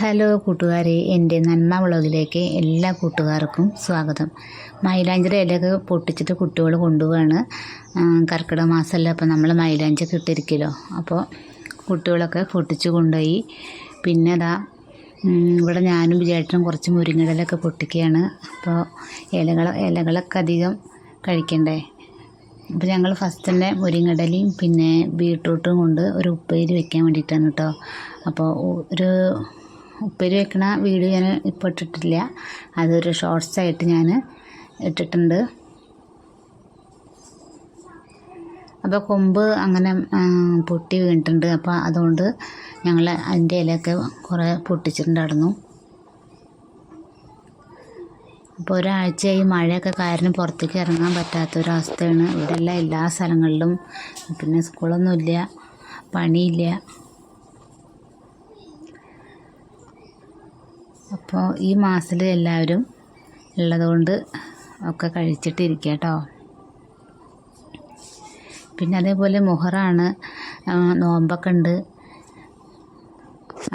Hello കൂട്ടുകാരെ എന്റെ നന്മ വ്ളോഗിലേക്ക് എല്ലാ കൂട്ടുകാർക്കും സ്വാഗതം. മൈലാഞ്ചിയുടെ ഇലയൊക്കെ പൊട്ടിച്ചിട്ട് കുട്ടികൾ കൊണ്ടുപോവാണ്. കർക്കിടക മാസമല്ല അപ്പോൾ നമ്മൾ മൈലാഞ്ചൊക്കെ ഇട്ടിരിക്കലോ? അപ്പോൾ കുട്ടികളൊക്കെ പൊട്ടിച്ച് കൊണ്ടുപോയി. പിന്നെ അതാ ഇവിടെ ഞാനും വിചാരിച്ചും കുറച്ച് മുരിങ്ങടലൊക്കെ പൊട്ടിക്കുകയാണ്. അപ്പോൾ ഇലകൾ ഇലകളൊക്കെ അധികം കഴിക്കണ്ടേ? അപ്പോൾ ഞങ്ങൾ ഫസ്റ്റ് തന്നെ മുരിങ്ങടലയും പിന്നെ ബീട്രൂട്ടും കൊണ്ട് ഒരു ഉപ്പേരി വെക്കാൻ വേണ്ടിയിട്ടാണ് കേട്ടോ. അപ്പോൾ ഒരു ഉപ്പേരി വെക്കണ വീഡിയോ ഞാൻ ഇപ്പോൾ ഇട്ടിട്ടില്ല. അതൊരു ഷോർട്സ് ആയിട്ട് ഞാൻ ഇട്ടിട്ടുണ്ട്. അപ്പോൾ കൊമ്പ് അങ്ങനെ പൊട്ടി വീണിട്ടുണ്ട്. അപ്പോൾ അതുകൊണ്ട് ഞങ്ങൾ അതിന്റെ ഇലയൊക്കെ കുറേ പൊട്ടിച്ചിട്ടുണ്ടായിരുന്നു. അപ്പോൾ ഒരാഴ്ചയായി മഴയൊക്കെ കാരണം പുറത്തേക്ക് ഇറങ്ങാൻ പറ്റാത്തൊരവസ്ഥയാണ് ഇവിടെയുള്ള എല്ലാം സ്ഥലങ്ങളിലും പിന്നെ സ്കൂളൊന്നുമില്ല പണിയില്ല. അപ്പോൾ ഈ മാസത്തിൽ എല്ലാവരും ഉള്ളതുകൊണ്ട് ഒക്കെ കഴിച്ചിട്ടിരിക്കുക കേട്ടോ പിന്നെ അതേപോലെ മുഹറാണ് നോമ്പൊക്കെ ഉണ്ട്.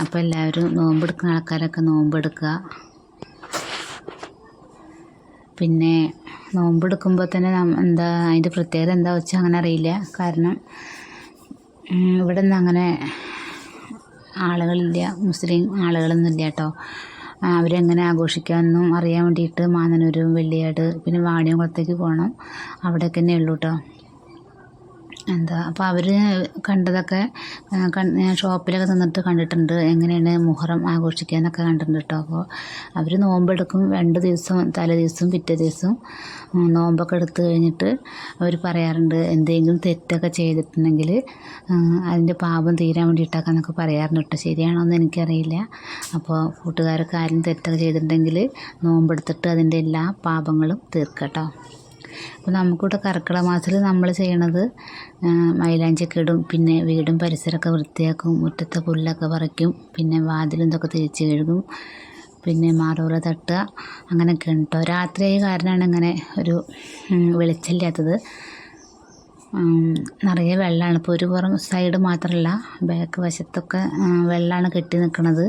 അപ്പോൾ എല്ലാവരും നോമ്പെടുക്കുന്ന ആൾക്കാരൊക്കെ നോമ്പെടുക്കുക. പിന്നെ നോമ്പെടുക്കുമ്പോൾ തന്നെ എന്താ അതിന്റെ പ്രത്യേകത എന്താ വെച്ചാൽ അങ്ങനെ അറിയില്ല. കാരണം ഇവിടെ നിന്ന് അങ്ങനെ ആളുകളില്ല മുസ്ലിം ആളുകളൊന്നും ഇല്ല കേട്ടോ. അവരെങ്ങനെ ആഘോഷിക്കാമെന്നും അറിയാൻ വേണ്ടിയിട്ട് മാനനൂരും വെള്ളിയാട് പിന്നെ വാണിയംകുളത്തേക്ക് പോകണം അവിടെയൊക്കെ തന്നെ ഉള്ളൂ കേട്ടോ എന്താ അപ്പോൾ അവർ കണ്ടതൊക്കെ ഷോപ്പിലൊക്കെ നിന്നിട്ട് കണ്ടിട്ടുണ്ട്. എങ്ങനെയാണ് മുഹറം ആഘോഷിക്കാന്നൊക്കെ കണ്ടിട്ടുണ്ട് കേട്ടോ അപ്പോൾ അവർ നോമ്പെടുക്കും രണ്ട് ദിവസം തലേ ദിവസം പിറ്റേ ദിവസം നോമ്പൊക്കെ എടുത്തു കഴിഞ്ഞിട്ട് അവർ പറയാറുണ്ട് എന്തെങ്കിലും തെറ്റൊക്കെ ചെയ്തിട്ടുണ്ടെങ്കിൽ അതിന്റെ പാപം തീരാൻ വേണ്ടിയിട്ടൊക്കെ എന്നൊക്കെ പറയാറുണ്ട് കേട്ടോ ശരിയാണോ എന്ന് എനിക്കറിയില്ല. അപ്പോൾ കൂട്ടുകാരൊക്കെ ആരും തെറ്റൊക്കെ ചെയ്തിട്ടുണ്ടെങ്കിൽ നോമ്പെടുത്തിട്ട് അതിന്റെ എല്ലാ പാപങ്ങളും തീർക്കട്ടോ അപ്പോൾ നമുക്കിവിടെ കർക്കിടക മാസത്തിൽ നമ്മൾ ചെയ്യണത് മൈലാഞ്ചൊക്കെ ഇടും പിന്നെ വീടും പരിസരമൊക്കെ വൃത്തിയാക്കും മുറ്റത്തെ പുല്ലൊക്കെ പറിക്കും പിന്നെ വാതിലും ഇതൊക്കെ തിരിച്ച് കഴുകും പിന്നെ മാറോല തട്ടുക അങ്ങനെയൊക്കെ ഉണ്ട് കേട്ടോ രാത്രിയായ കാരണമാണ് ഇങ്ങനെ ഒരു വെളിച്ചമില്ലാത്തത്. നിറയെ വെള്ളമാണ്. ഇപ്പോൾ ഒരു പുറം സൈഡ് മാത്രമല്ല ബാക്ക് വശത്തൊക്കെ വെള്ളമാണ് കെട്ടി നിൽക്കുന്നത്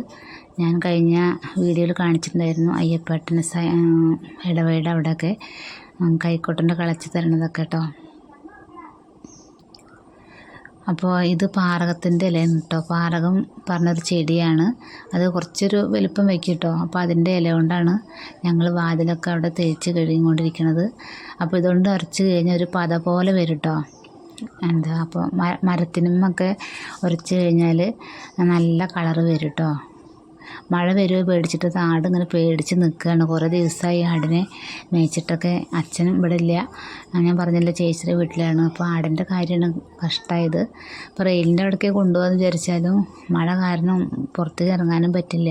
ഞാൻ കഴിഞ്ഞ വീഡിയോയിൽ കാണിച്ചിട്ടുണ്ടായിരുന്നു അയ്യപ്പേട്ടന് ഇടവയുടെ അവിടെയൊക്കെ കൈക്കോട്ടന്റെ കളച്ച് തരണതൊക്കെ കേട്ടോ. അപ്പോൾ ഇത് പാറകത്തിന്റെ ഇലയാണ് കേട്ടോ. പാറകം പറഞ്ഞൊരു ചെടിയാണ്. അത് കുറച്ചൊരു വലിപ്പം വയ്ക്കും കേട്ടോ. അപ്പോൾ അതിന്റെ ഇല കൊണ്ടാണ് ഞങ്ങൾ വാതിലൊക്കെ അവിടെ തേച്ച് കഴുകിക്കൊണ്ടിരിക്കുന്നത് അപ്പോൾ ഇതുകൊണ്ട് ഉരച്ച് കഴിഞ്ഞാൽ ഒരു പത പോലെ വരും കേട്ടോ. എന്താ അപ്പോൾ മരത്തിനുമൊക്കെ ഉരച്ച് കഴിഞ്ഞാൽ നല്ല കളറ് വരും കേട്ടോ. മഴ വരുമോ പേടിച്ചിട്ട് ആട് ഇങ്ങനെ പേടിച്ച് നിൽക്കുകയാണ് കുറേ ദിവസമായി ആടിനെ മേയിച്ചിട്ടൊക്കെ അച്ഛനും ഇവിടെ ഇല്ല. ഞാൻ പറഞ്ഞില്ല ചേച്ചിയുടെ വീട്ടിലാണ്. അപ്പോൾ ആടിന്റെ കാര്യമാണ് കഷ്ടമായത് അപ്പോൾ റെയിലിന്റെ അവിടേക്ക് കൊണ്ടുപോകാമെന്ന് വിചാരിച്ചാലും മഴ കാരണം പുറത്തേക്ക് ഇറങ്ങാനും പറ്റില്ല.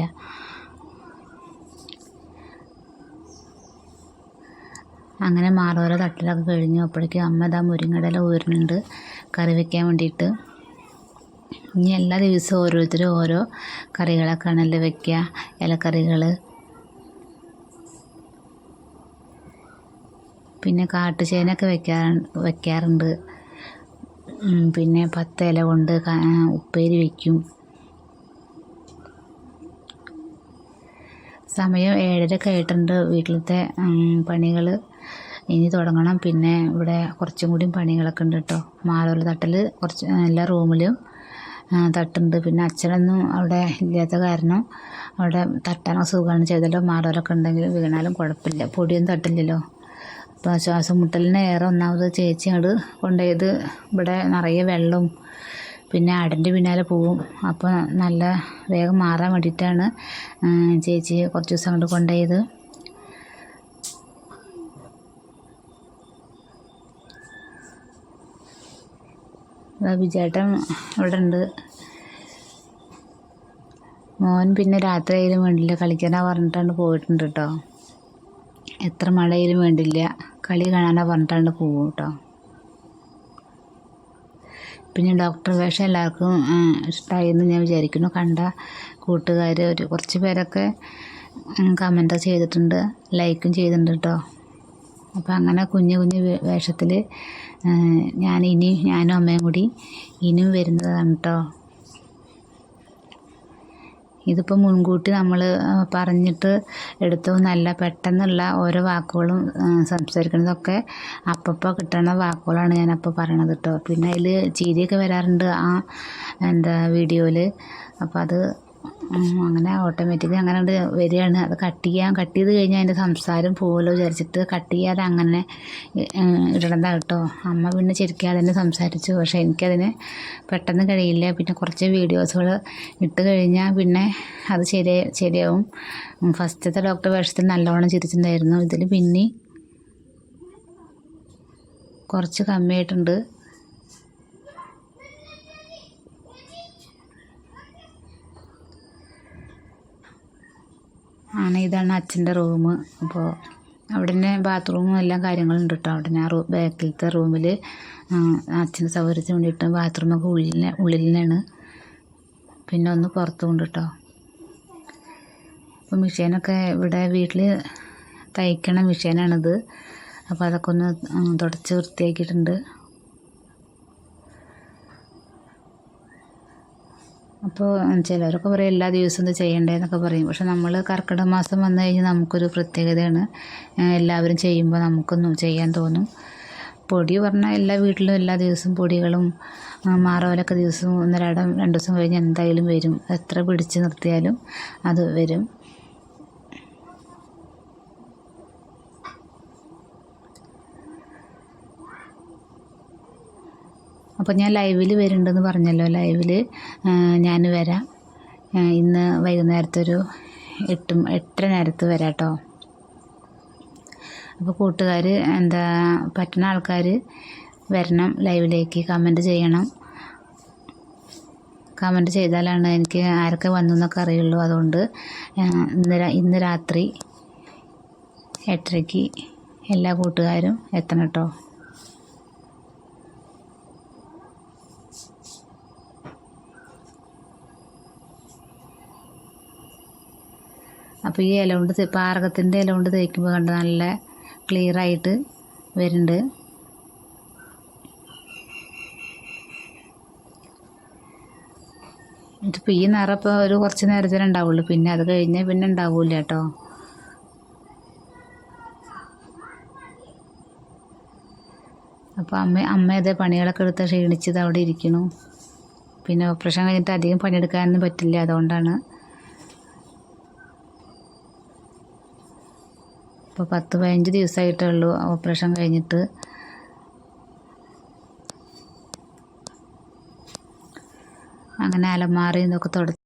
അങ്ങനെ മാറോരോ തട്ടിലൊക്കെ കഴിഞ്ഞു. അപ്പോഴേക്കും അമ്മ ഇതാ മുരിങ്ങടല ഊരുന്നുണ്ട്. കറി വയ്ക്കാൻ വേണ്ടിയിട്ട്. ഇനി എല്ലാ ദിവസവും ഓരോരുത്തരും ഓരോ കറികളൊക്കെയാണല്ലോ വെക്കുക ഇലക്കറികൾ പിന്നെ കാട്ടുചേനൊക്കെ വെക്കാ വെക്കാറുണ്ട്. പിന്നെ പത്ത് ഇല കൊണ്ട് ഉപ്പേരി വയ്ക്കും സമയം ഏഴര ആയിട്ടുണ്ട്. വീട്ടിലത്തെ പണികൾ ഇനി തുടങ്ങണം. പിന്നെ ഇവിടെ കുറച്ചും കൂടി പണികളൊക്കെ ഉണ്ട് കേട്ടോ മാറോല തട്ടൽ കുറച്ച് എല്ലാ റൂമിലും. തട്ടുണ്ട്. പിന്നെ അച്ഛനൊന്നും അവിടെ ഇല്ലാത്ത കാരണം അവിടെ തട്ടാനൊക്കെ സുഖമാണ്. ചെയ്തല്ലോ മാറോലൊക്കെ ഉണ്ടെങ്കിലും വീണാലും കുഴപ്പമില്ല. പൊടിയൊന്നും തട്ടില്ലല്ലോ. അപ്പോൾ ശ്വാസം മുട്ടലിന് ഏറെ ഒന്നാമത് ചേച്ചി അങ്ങോട്ട് കൊണ്ടുപോയത് ഇവിടെ നിറയെ വെള്ളവും പിന്നെ ആടിന്റെ പിന്നാലെ പോവും. അപ്പോൾ നല്ല വേഗം മാറാൻ വേണ്ടിയിട്ടാണ് ചേച്ചി കുറച്ച് ദിവസം അങ്ങോട്ട് കൊണ്ടുപോയത്. ദാ വിജയേട്ടൻ ഇവിടെ ഉണ്ട് മോൻ പിന്നെ രാത്രി ആയാലും വേണ്ടില്ല. കളിക്കാനാ പറഞ്ഞിട്ടാണ് പോയിട്ടുണ്ട് കേട്ടോ എത്ര മഴയായാലും വേണ്ടില്ല. കളി കാണാനാ പറഞ്ഞിട്ടാണ് പോകും കേട്ടോ പിന്നെ ഡോക്ടർ വേഷം എല്ലാവർക്കും ഇഷ്ടമായി എന്ന് ഞാൻ വിചാരിക്കുന്നു. കണ്ട കൂട്ടുകാർ ഒരു കുറച്ച് പേരൊക്കെ കമന്റ് ചെയ്തിട്ടുണ്ട്. ലൈക്കും ചെയ്തിട്ടുണ്ട് കേട്ടോ അപ്പോൾ അങ്ങനെ കുഞ്ഞു കുഞ്ഞു വേഷത്തിൽ ഞാൻ ഇനി ഞാനും അമ്മയും കൂടി ഇനിയും വരുന്നതാണ് കേട്ടോ ഇതിപ്പോൾ മുൻകൂട്ടി നമ്മൾ പറഞ്ഞിട്ട് എടുത്തതൊന്നല്ല പെട്ടെന്നുള്ള ഓരോ വാക്കുകളും സംസാരിക്കുന്നതൊക്കെ അപ്പപ്പോൾ കിട്ടുന്ന വാക്കുകളാണ് ഞാനപ്പോൾ പറയണത് കേട്ടോ പിന്നെ അതിൽ ചീരിയൊക്കെ വരാറുണ്ട് ആ എന്താ വീഡിയോയിൽ അപ്പോൾ അത് അങ്ങനെ ഓട്ടോമാറ്റിക്കലി അങ്ങനെ അത് വരികയാണ്. അത് കട്ട് ചെയ്യാൻ കട്ട് ചെയ്ത് കഴിഞ്ഞാൽ അതിന്റെ സംസാരം പോകുമല്ലോ വിചാരിച്ചിട്ട് കട്ട് ചെയ്യാതെ അങ്ങനെ ഇടണതാണ് കേട്ടോ അമ്മ പിന്നെ ശരിക്കും അതിനെ സംസാരിച്ചു. പക്ഷേ എനിക്കതിന് പെട്ടെന്ന് കഴിയില്ല. പിന്നെ കുറച്ച് വീഡിയോസുകൾ ഇട്ട് കഴിഞ്ഞാൽ പിന്നെ അത് ശരി ശരിയാവും. ഫസ്റ്റത്തെ ഡോക്ടർ വേഷത്തിൽ നല്ലോണം ചിരിച്ചിട്ടുണ്ടായിരുന്നു. ഇതിൽ പിന്നെ കുറച്ച് കമ്മിയായിട്ടുണ്ട്. ആണ് ഇതാണ് അച്ഛന്റെ റൂം. അപ്പോൾ അവിടെ തന്നെ ബാത്റൂമും എല്ലാ കാര്യങ്ങളും ഉണ്ട് കേട്ടോ അവിടെ ആ റൂ ബാക്കിലത്തെ റൂമിൽ അച്ഛന്റെ സൗകര്യത്തിന് വേണ്ടിയിട്ട് ബാത്റൂമൊക്കെ ഉള്ളിൽ ഉള്ളിൽ തന്നെയാണ് പിന്നെ ഒന്ന് പുറത്തുമുണ്ട് കേട്ടോ അപ്പോൾ മിഷീനൊക്കെ ഇവിടെ വീട്ടിൽ തയ്ക്കണ മിഷീനാണിത്. അപ്പോൾ അതൊക്കെ ഒന്ന് തുടച്ച് വൃത്തിയാക്കിയിട്ടുണ്ട്. അപ്പോൾ ചിലരൊക്കെ പറയും എല്ലാ ദിവസവും ഇത് ചെയ്യണ്ടേന്നൊക്കെ പറയും. പക്ഷെ നമ്മൾ കർക്കിടക മാസം വന്നു കഴിഞ്ഞാൽ നമുക്കൊരു പ്രത്യേകതയാണ്. എല്ലാവരും ചെയ്യുമ്പോൾ നമുക്കൊന്നും ചെയ്യാൻ തോന്നും. പൊടി പറഞ്ഞാൽ എല്ലാ വീട്ടിലും എല്ലാ ദിവസവും പൊടികളും മാറോലൊക്കെ ദിവസവും ഒന്നരാടം രണ്ട് ദിവസം കഴിഞ്ഞ് എന്തായാലും വരും. എത്ര പിടിച്ച് നിർത്തിയാലും അത് വരും. അപ്പോൾ ഞാൻ ലൈവിൽ വരുന്നുണ്ടെന്ന് പറഞ്ഞല്ലോ ലൈവിൽ ഞാൻ വരാം. ഇന്ന് വൈകുന്നേരത്തൊരു എട്ട് എട്ടര നേരത്ത് വരാം കേട്ടോ അപ്പോൾ കൂട്ടുകാർ എന്താ പറ്റുന്ന ആൾക്കാർ വരണം ലൈവിലേക്ക് കമന്റ് ചെയ്യണം. കമന്റ് ചെയ്താലാണ് എനിക്ക് ആരൊക്കെ വന്നു എന്നൊക്കെ അറിയുള്ളൂ. അതുകൊണ്ട് ഇന്ന് ഇന്ന് രാത്രി എട്ടരയ്ക്ക് എല്ലാ കൂട്ടുകാരും എത്തണം കേട്ടോ അപ്പോൾ ഈ ഇല കൊണ്ട് പാറകത്തിന്റെ ഇല കൊണ്ട് തേക്കുമ്പോൾ കണ്ട് നല്ല ക്ലിയർ ആയിട്ട് വരുന്നുണ്ട്. ഇതിപ്പോൾ ഈ നിറം ഇപ്പോൾ ഒരു കുറച്ച് നേരത്തിന് ഉണ്ടാവുള്ളൂ. പിന്നെ അത് കഴിഞ്ഞാൽ പിന്നെ ഉണ്ടാവില്ല കേട്ടോ. അപ്പോൾ അമ്മ അമ്മ അതേ പണികളൊക്കെ എടുത്ത് ക്ഷീണിച്ചത് അവിടെ ഇരിക്കണു. പിന്നെ ഓപ്പറേഷൻ കഴിഞ്ഞിട്ട് അധികം പണിയെടുക്കാനൊന്നും പറ്റില്ല. അതുകൊണ്ടാണ് ഇപ്പോൾ പത്ത് പതിനഞ്ച് ദിവസമായിട്ടേ ഉള്ളൂ ഓപ്പറേഷൻ കഴിഞ്ഞിട്ട്. അങ്ങനെ അലമാറി ഇതൊക്കെ തുടച്ച്